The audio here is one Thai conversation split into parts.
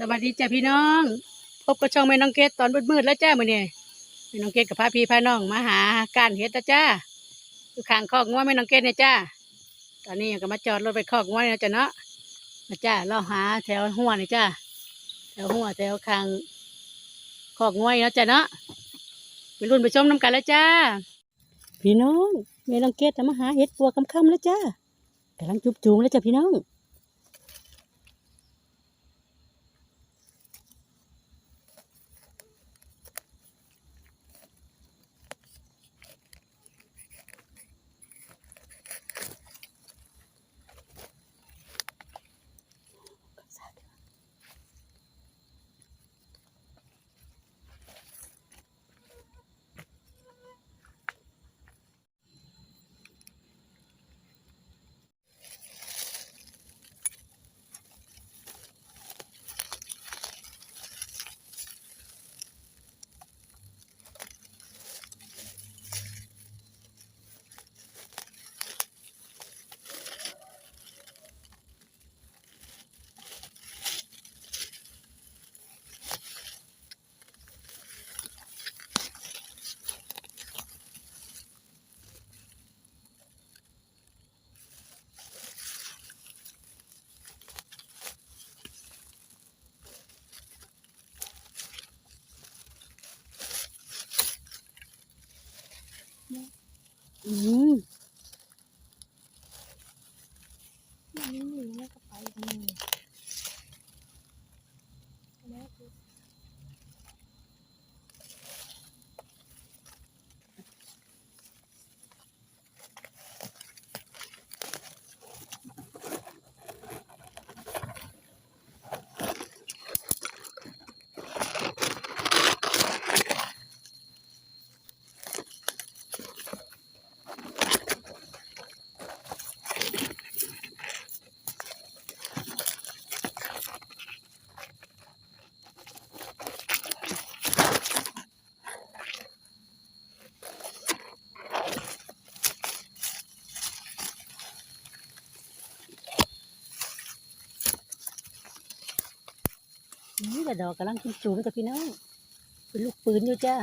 สวัสดีจ้ะพี่น้อง พบกับช่องแม่น้องเกดตอนมืดๆแล้วจ้ามื้อนี้แม่น้องเกดกับพาพี่พาน้องมาหาการเฮ็ดนะจ้าอยู่ข้างคอกงัวแม่น้องเกดเนี่ยจ้าตอนนี้ก็มาจอดรถไปคอกงวนี่ยจ้ะเนาะมาจ้าเราหาแถวหัวนี่จ้าแถวหัวแถวข้างคอกงวเนะจ้ะเนาะไปรุ่นไปชมน้ำกันแล้วจ้า พี่น้องแม่น้องเกดจะมาหาเห็ดปัวคำๆแล้วจ้ากำลังจุบจูงแล้วจ้ะพี่น้อง อืม นี่หนึ่งแล้วก็ไปหนึ่งแล้วก็ นี่กระดอกกำลังขึ้นสูงจ้ะพี่น้องเป็นลูกปืนอยู่จ้า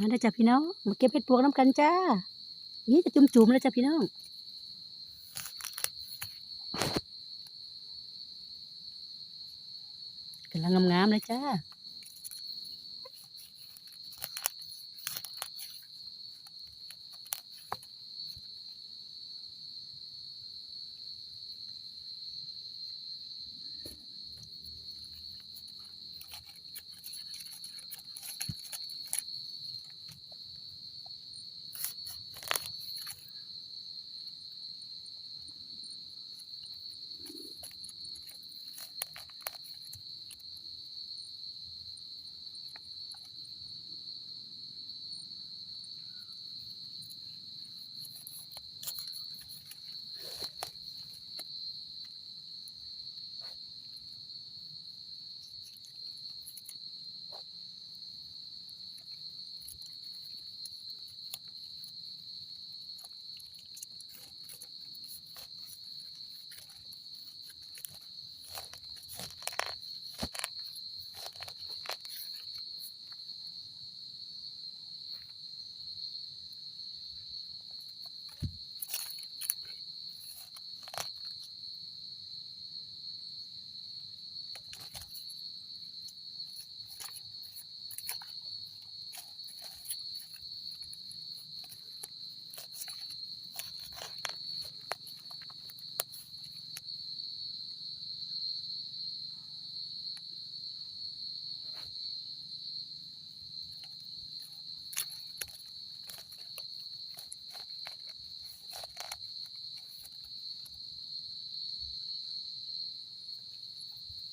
มาได้จ้ะพี่น้องมาเก็บเห็ดปวกน้ำกันจ้านี่จะจุ่มๆแล้วจ้ะพี่น้องกำลังงามๆเลยจ้า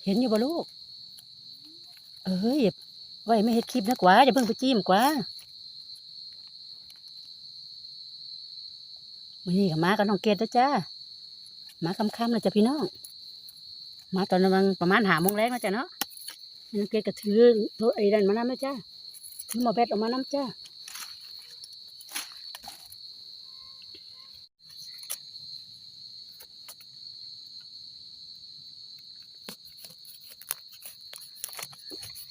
เห็นอยู่บ่ลูก เอ้ยอย่าไว้ไม่เห็ดคลิปนะกว่าอย่าเพิ่งไปจิ้มกว่ามื้อนี้กับมากับน้องเกดนะจ้ามาค่ำๆนะจ้ะพี่น้อง มาตอนประมาณประมาณหาโมงแรกนะจ้ะเนาะน้องเกดก็ถือโทรไอ้นั่นมาน้ำนะจ้าถือมอแบตออกมาน้ำจ้า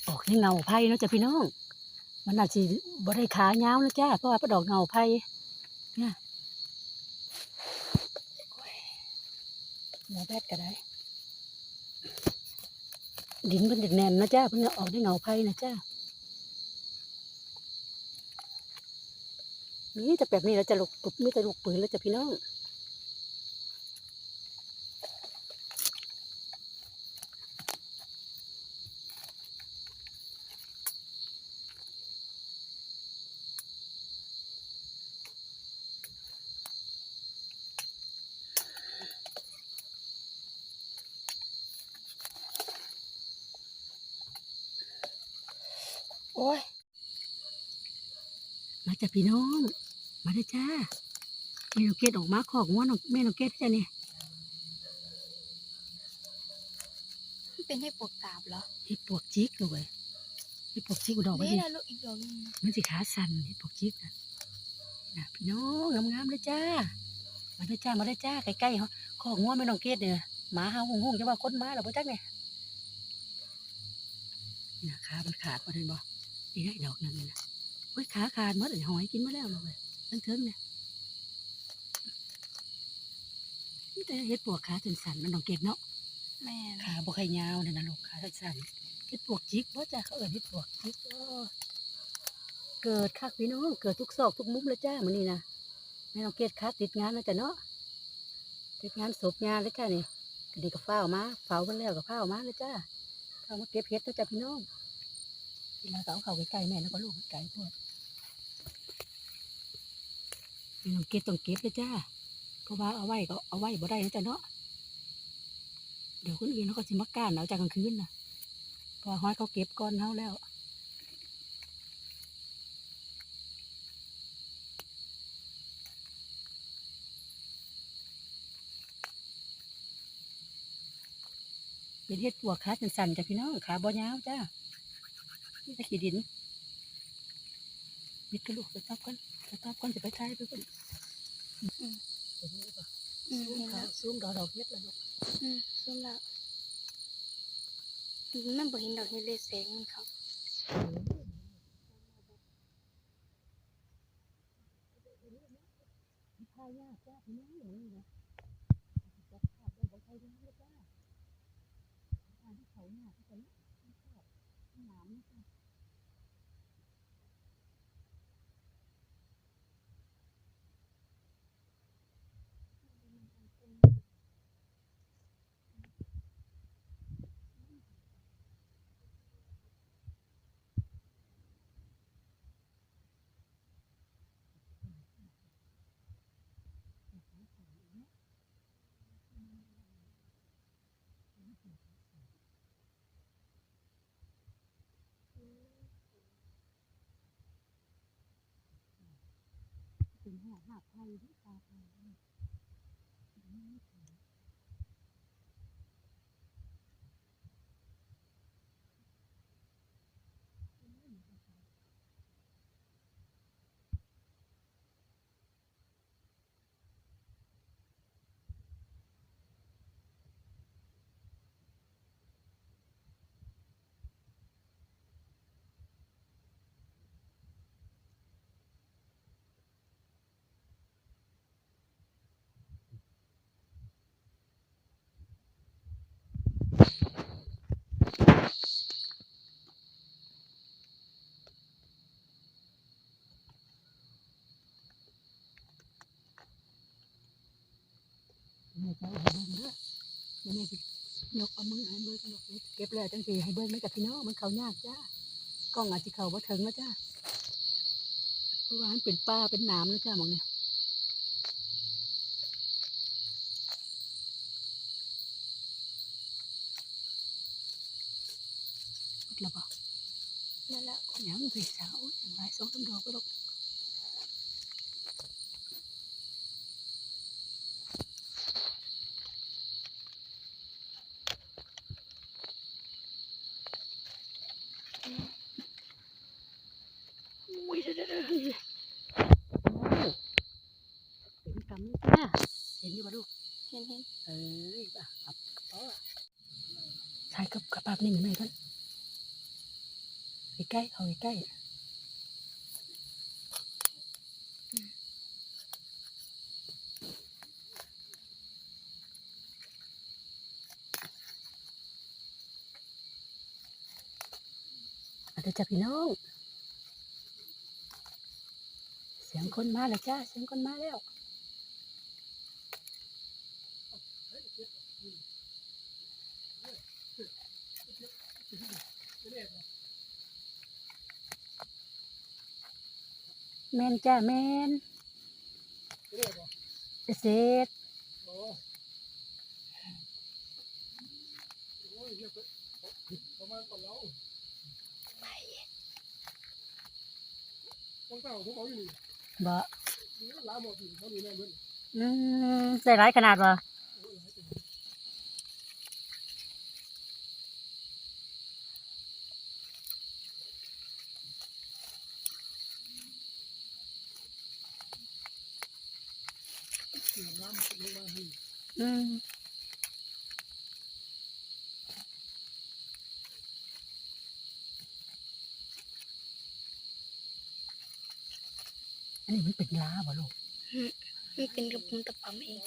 ออกในเงาไผ่เนาะจ้ะพี่น้อง มันอาจจะบ่ได้ขายาวนะจ้าเพราะว่าป็นดอกเงาไผ่เนี่ยหมอแบตก็ได้ ดินเป็นดินแน่นนะจ้าเพิ่งอออกได้เงาไผ่นะจ้านี่จะแบบนี้แล้วจะลูกปุบมีแต่ลูกปืนแล้วจะพี่น้อง โอ้ย มาจากพี่น้อง มาได้อจ้าแม่น้องเกดออกมาขอกงัวน้องแม่น้องเกดจ้ะเนี่ยมันเป็นให้ปวดกาบเหรอเห็ดปวกจิกเลยเห็ดปวกจิกดอกมันนี่สินะลูกอีกดอกหนึงมันสิขาสั่นเห็ดปวกจิกนะนะพี่น้องงามๆเลยจ้า มาได้อจ้ามาได้อจ้าใกล้ๆเขาขอกงัวแม่น้องเกดเนี่ยหมาเฮาหงๆจะว่าคนมาหรอพ่อจักเนี่ยนี่นะขามันขาดมาเลยบ่ นี่ได้ดอกหนึงนี่นะโอ้ยขาขาดหมดเลยหอยกินมาแล้วเลยทั้งเทิงเนี่ยนี่แต่เห็ดปวกขาสั่นๆมันน้องเกดเนาะแม่นขาบ่ค่อยยาวเนี่ยนะลูกขาสั้นๆเฮ็ดปวกจิกว่าจ้าเขาเอิ้นเฮ็ดปวกจิกเออเกิดคักพี่น้องเกิดทุกซอกทุกมุมเลยจ้ามื้อนี้นะแม่น้องเกดคัติดงานนะจ้ะเนาะติดงานศพงานเลยจ้านี่ก็ดีก็เฝ้าวมาเฝ้ามันแล้วก็เฝ้าวมาเลยจ้าเข้ามาเก็บเฮ็ดนะจ้ะพี่น้อง เวลาก็เอาเข้าใกล้ๆแม่แล้วก็ลูกไก่พวกน้องเกดต้องเก็บเลยจ้าเพราะว่าเอาไว้ก็เอาไว้บ่ได้นะจ้ะเนาะเดี๋ยวคนอื่นเขาก็สิมาก้านเอาจากกลางคืนนะเพอห้อยเขาเก็บก้อนเขาแล้วเป็นเห็ดปวกขาสั่นๆจ้ะพี่น้องขาบ่ยาวจ้า นี่ขี้ดินมิดกรลูกไปทับกันไปทับกันจะไปท้ายไปกันซุ้มดอกดอกเฮ็ดเลยลูกซุ้มแล้วมันบ่เห็นดอกเห็ดเลยแสงมันเขาข้ายากจ้าหน้องยนี้นะจะขาดได้บ่ยังาวเขานี่เห้าห้าไทยที่ตาไท นกเอามือให้เบิ่งดอกเล็กเก็บแล้วจังสิให้เบิ่งไม่กับพี่น้องมันเขายากจ้ากล้องอาจจะเขาบ่าถึงนะจ้าเพราะว่ามันเป็นป้าเป็นหนามนะจ้าหมองเนี่ย หมดแล้วบ่นั่นแหละยังไปสาวอย่างไรสองสามดอ ใกล้เอาใกล้อาจจะจะบพี่น้อง เสียงคนมาแล้วจ้า เสียงคนมาแล้ว ครับอ๋อใช่กับกระปับนี่เหมือนไหมกันไปใกล้เอาไปใกล้อาจจะจับพี่น้องเสียงคนมาแล้วจ้าเสียงคนมาแล้วแมนจ้าแมนเกษตรบ่อืมได้หลายขนาดบ่ อืมอันนี้มันเป็นลาบ่ลูกมันเป็นกระปุกตะปั๊มเอง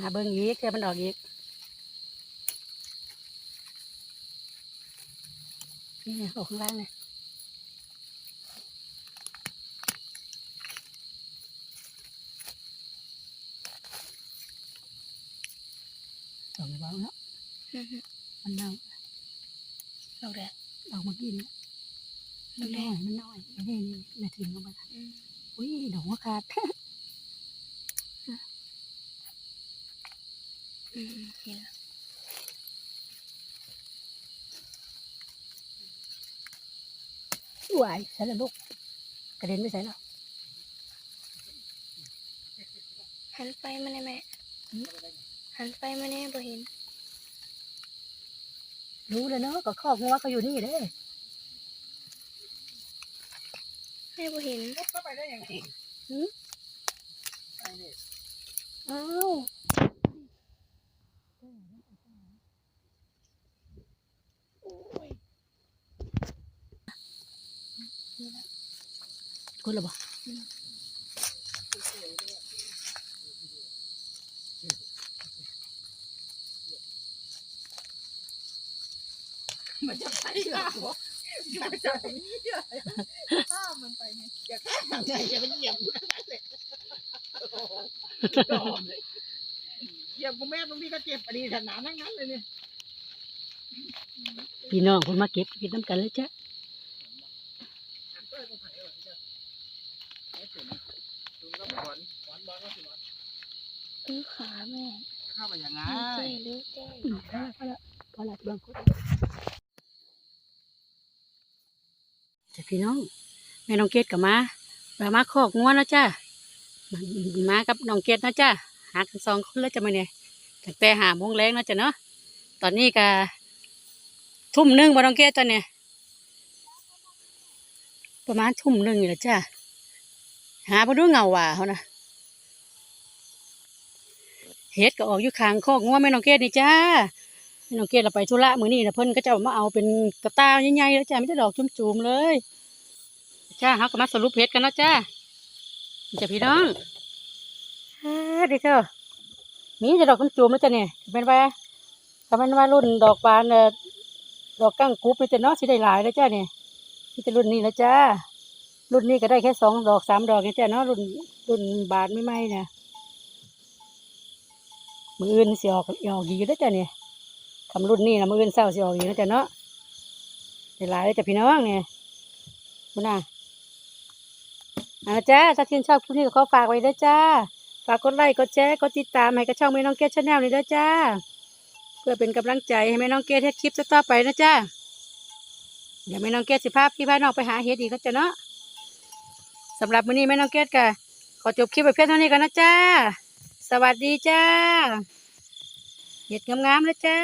หาเบิ่งอีกเพื่อมันออกอีกนี่ออกข้างล่างเลยสองเบาเนาะอือฮึมันเน่าเอาแหละออกมากินมันน้อยมันน้อยนี่นี่นาทีมันมาอืมอุ้ยดอกมะขาด อืมเห็นแล้วไหวใส่ละลูกกระเด็นไปใส่แล้วหันไปมาแน่แม่หันไปมาแน่บ่เห็น รู้เลยเนาะก็คอกงัวเขาอยู่นี่เด้แม่บ่เห็นก็ไปได้ยังไงอ้าว คนละบ่มันจะไปหรอมันจะไปข้ามันไปเนี่ยอย่าข้ามมันอย่าไปเหยียบเหยียบกูแม่ตรงนี้ก็เจ็บปดีขนาดนั้นนั้นเลยเนี่ยพี่น้องคนมาเก็บกินน้ำกันเลยจ้ะ เออขาแม่เข้าไปยังไงเจ๊รู้เจ๊อืมพอละพอละพอละบิ่งคนจ้ะพี่น้องแม่น้องเกดกับมาแมาคอกงัวแล้วจ้ะมากับน้องเกดนะจ้ะหากันสองคนแล้วจะมื้อนี้ตั้งแต่หาโมงแรงแล้วจ้ะเนาะตอนนี้ก็ทุ่มหนึ่งบ่น้องเกดตอนเนี้ยประมาณทุ่มหนึ่งนี่แหละจ้ะ หาบ่ดูเงาว่าเขานะเฮ็ดก็ออกอยู่ข้างคอกงัวแม่น้องเกดนี่จ้าแม่น้องเกดเราไปธุระมื้อนี้นะเพิ่นก็จะมาเอาเป็นกระตาใหญ่ๆแล้วจ้าไม่ได้ดอกจุ่มๆเลยจ้าเฮาก็มาสรุปเฮ็ดกันเนาะจ้าจ้ะพี่น้องฮ่าเดิเถอะมีแต่ดอกจุ่มๆแล้วจ้ะเนี่ยเป็นว่าถ้ามันว่ารุ่นดอกบานดอกกั้งกุ๊บนี่จ้ะเนาะสิได้หลายแล้วจ้าเนี่ยมีแต่รุ่นนี้แล้วจ้า รุ่นนี้ก็ได้แค่สองดอกสามดอกนี่จ้ะเนาะรุ่นรุ่นบานไม่ไหมเนี่ยมืออื่นสิออกออกอยู่แล้วจ้ะเนี่ยคำรุ่นนี้นะมืออื่นเศร้าสิออกอยู่แล้วจ้ะเนาะเวลายเลยจ้ะพี่น้องเนี่ยคุณน่ะเอาละจ้าถ้าชื่นชอบคลิปนี้ก็ขอฝากไว้ด้วยจ้า ฝากกดไลค์กดแชร์กดติดตามให้กับช่องแม่น้องเกดชาแนลนี่ด้วยจ้า เพื่อเป็นกำลังใจให้แม่น้องเกดเฮ็ดคลิปต่อไปนะจ้าเดี๋ยวแม่น้องเกดสิพาพี่พาน้องไปหาเฮ็ดอีกก็จ้ะเนาะ สำหรับมื้อนี้แม่น้องเกดก็ขอจบคลิปไปเพียงเท่านี้กันนะจ้า สวัสดีจ้าเห็ดงามๆเลยจ้า